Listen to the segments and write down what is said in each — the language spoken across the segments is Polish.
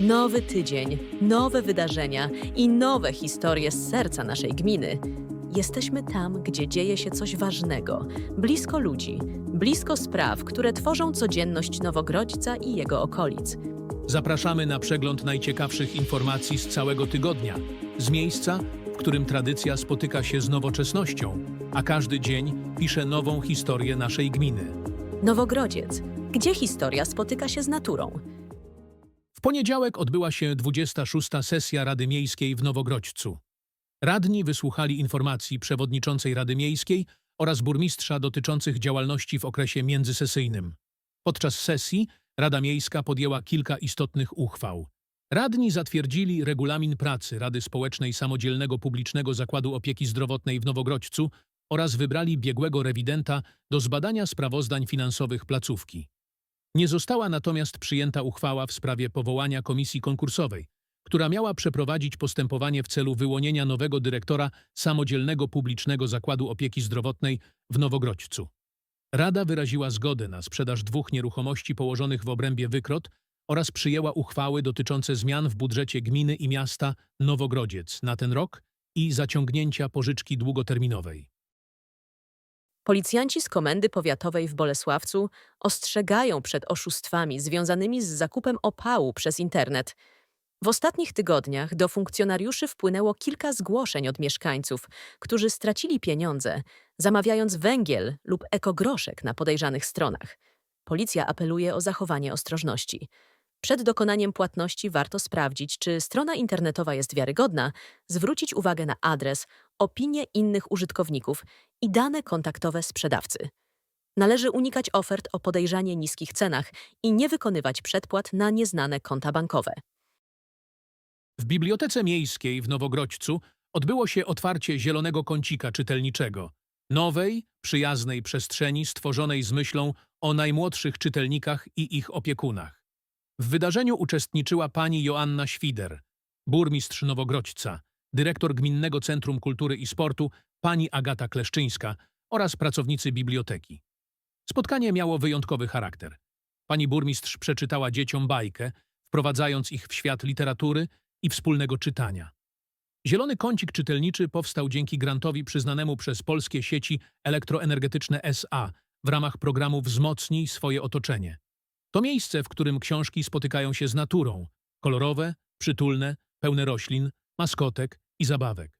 Nowy tydzień, nowe wydarzenia i nowe historie z serca naszej gminy. Jesteśmy tam, gdzie dzieje się coś ważnego, blisko ludzi, blisko spraw, które tworzą codzienność Nowogrodzca i jego okolic. Zapraszamy na przegląd najciekawszych informacji z całego tygodnia, z miejsca, w którym tradycja spotyka się z nowoczesnością, a każdy dzień pisze nową historię naszej gminy. Nowogrodziec, gdzie historia spotyka się z naturą. Poniedziałek odbyła się 26. sesja Rady Miejskiej w Nowogrodźcu. Radni wysłuchali informacji przewodniczącej Rady Miejskiej oraz burmistrza dotyczących działalności w okresie międzysesyjnym. Podczas sesji Rada Miejska podjęła kilka istotnych uchwał. Radni zatwierdzili regulamin pracy Rady Społecznej Samodzielnego Publicznego Zakładu Opieki Zdrowotnej w Nowogrodźcu oraz wybrali biegłego rewidenta do zbadania sprawozdań finansowych placówki. Nie została natomiast przyjęta uchwała w sprawie powołania komisji konkursowej, która miała przeprowadzić postępowanie w celu wyłonienia nowego dyrektora Samodzielnego Publicznego Zakładu Opieki Zdrowotnej w Nowogrodźcu. Rada wyraziła zgodę na sprzedaż dwóch nieruchomości położonych w obrębie Wykrot oraz przyjęła uchwały dotyczące zmian w budżecie gminy i miasta Nowogrodziec na ten rok i zaciągnięcia pożyczki długoterminowej. Policjanci z Komendy Powiatowej w Bolesławcu ostrzegają przed oszustwami związanymi z zakupem opału przez internet. W ostatnich tygodniach do funkcjonariuszy wpłynęło kilka zgłoszeń od mieszkańców, którzy stracili pieniądze, zamawiając węgiel lub ekogroszek na podejrzanych stronach. Policja apeluje o zachowanie ostrożności. Przed dokonaniem płatności warto sprawdzić, czy strona internetowa jest wiarygodna, zwrócić uwagę na adres, opinie innych użytkowników i dane kontaktowe sprzedawcy. Należy unikać ofert o podejrzanie niskich cenach i nie wykonywać przedpłat na nieznane konta bankowe. W Bibliotece Miejskiej w Nowogrodźcu odbyło się otwarcie zielonego kącika czytelniczego, nowej, przyjaznej przestrzeni stworzonej z myślą o najmłodszych czytelnikach i ich opiekunach. W wydarzeniu uczestniczyła pani Joanna Świder, burmistrz Nowogrodźca, dyrektor Gminnego Centrum Kultury i Sportu, pani Agata Kleszczyńska oraz pracownicy biblioteki. Spotkanie miało wyjątkowy charakter. Pani burmistrz przeczytała dzieciom bajkę, wprowadzając ich w świat literatury i wspólnego czytania. Zielony kącik czytelniczy powstał dzięki grantowi przyznanemu przez polskie sieci elektroenergetyczne SA w ramach programu Wzmocnij swoje otoczenie. To miejsce, w którym książki spotykają się z naturą, kolorowe, przytulne, pełne roślin, maskotek i zabawek.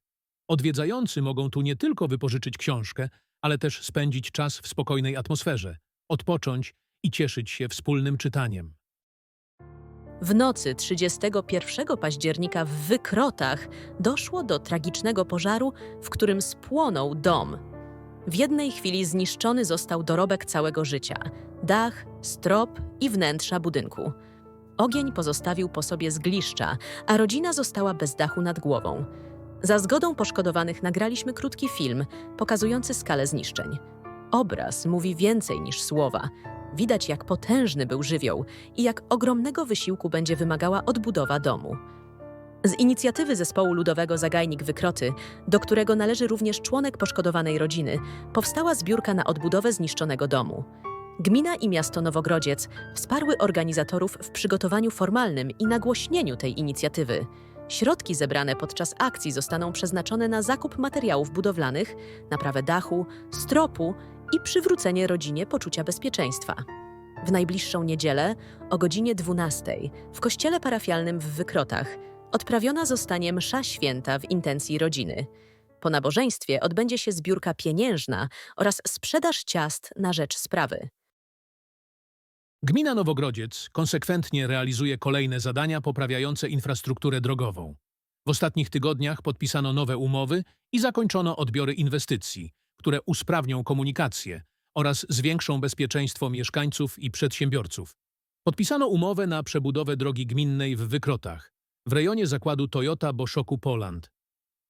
Odwiedzający mogą tu nie tylko wypożyczyć książkę, ale też spędzić czas w spokojnej atmosferze, odpocząć i cieszyć się wspólnym czytaniem. W nocy 31 października w Wykrotach doszło do tragicznego pożaru, w którym spłonął dom. W jednej chwili zniszczony został dorobek całego życia dach, strop i wnętrza budynku. Ogień pozostawił po sobie zgliszcza, a rodzina została bez dachu nad głową. Za zgodą poszkodowanych nagraliśmy krótki film pokazujący skalę zniszczeń. Obraz mówi więcej niż słowa. Widać, jak potężny był żywioł i jak ogromnego wysiłku będzie wymagała odbudowa domu. Z inicjatywy zespołu ludowego Zagajnik Wykroty, do którego należy również członek poszkodowanej rodziny, powstała zbiórka na odbudowę zniszczonego domu. Gmina i miasto Nowogrodziec wsparły organizatorów w przygotowaniu formalnym i nagłośnieniu tej inicjatywy. Środki zebrane podczas akcji zostaną przeznaczone na zakup materiałów budowlanych, naprawę dachu, stropu i przywrócenie rodzinie poczucia bezpieczeństwa. W najbliższą niedzielę o godzinie 12 w kościele parafialnym w Wykrotach odprawiona zostanie msza święta w intencji rodziny. Po nabożeństwie odbędzie się zbiórka pieniężna oraz sprzedaż ciast na rzecz sprawy. Gmina Nowogrodziec konsekwentnie realizuje kolejne zadania poprawiające infrastrukturę drogową. W ostatnich tygodniach podpisano nowe umowy i zakończono odbiory inwestycji, które usprawnią komunikację oraz zwiększą bezpieczeństwo mieszkańców i przedsiębiorców. Podpisano umowę na przebudowę drogi gminnej w Wykrotach, w rejonie zakładu Toyota Boszoku Poland.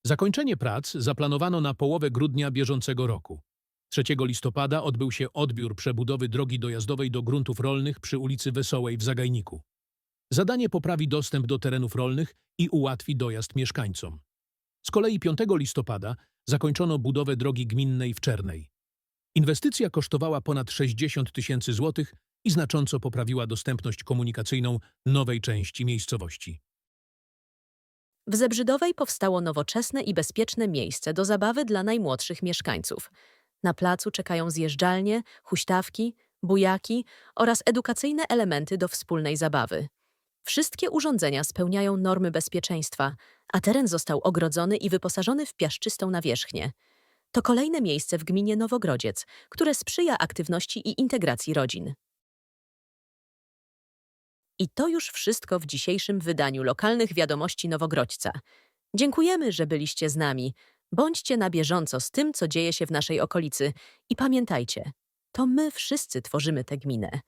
Zakończenie prac zaplanowano na połowę grudnia bieżącego roku. 3 listopada odbył się odbiór przebudowy drogi dojazdowej do gruntów rolnych przy ulicy Wesołej w Zagajniku. Zadanie poprawi dostęp do terenów rolnych i ułatwi dojazd mieszkańcom. Z kolei 5 listopada zakończono budowę drogi gminnej w Czernej. Inwestycja kosztowała ponad 60 tysięcy złotych i znacząco poprawiła dostępność komunikacyjną nowej części miejscowości. W Zebrzydowej powstało nowoczesne i bezpieczne miejsce do zabawy dla najmłodszych mieszkańców. Na placu czekają zjeżdżalnie, huśtawki, bujaki oraz edukacyjne elementy do wspólnej zabawy. Wszystkie urządzenia spełniają normy bezpieczeństwa, a teren został ogrodzony i wyposażony w piaszczystą nawierzchnię. To kolejne miejsce w gminie Nowogrodziec, które sprzyja aktywności i integracji rodzin. I to już wszystko w dzisiejszym wydaniu lokalnych wiadomości Nowogrodźca. Dziękujemy, że byliście z nami. Bądźcie na bieżąco z tym, co dzieje się w naszej okolicy i pamiętajcie, to my wszyscy tworzymy tę gminę.